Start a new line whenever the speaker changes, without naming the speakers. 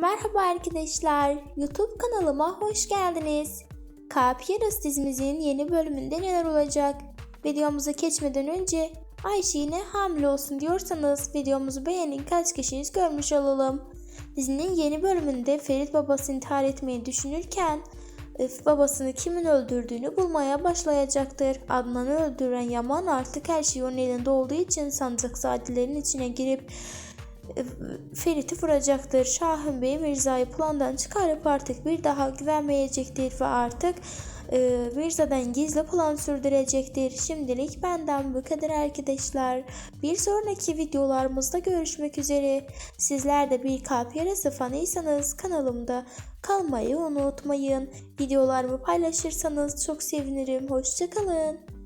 Merhaba arkadaşlar, YouTube kanalıma hoş geldiniz. Kalp Yarası dizimizin yeni bölümünde neler olacak? Videomuza geçmeden önce Ayşe yine hamile olsun diyorsanız videomuzu beğenin kaç kişiyiz görmüş olalım. Dizinin yeni bölümünde Ferit babası intihar etmeyi düşünürken e, babasını kimin öldürdüğünü bulmaya başlayacaktır. Adnan'ı öldüren Yaman artık her şey onun elinde olduğu için sancakzadelerin içine girip Ferit'i vuracaktır. Şahin Bey Mirza'yı plandan çıkarıp artık bir daha güvenmeyecektir ve artık e, Mirza'dan gizli plan sürdürecektir. Şimdilik benden bu kadar arkadaşlar. Bir sonraki videolarımızda görüşmek üzere. Sizler de bir kalp yarası fanıysanız kanalımda kalmayı unutmayın. Videolarımı paylaşırsanız çok sevinirim. Hoşçakalın.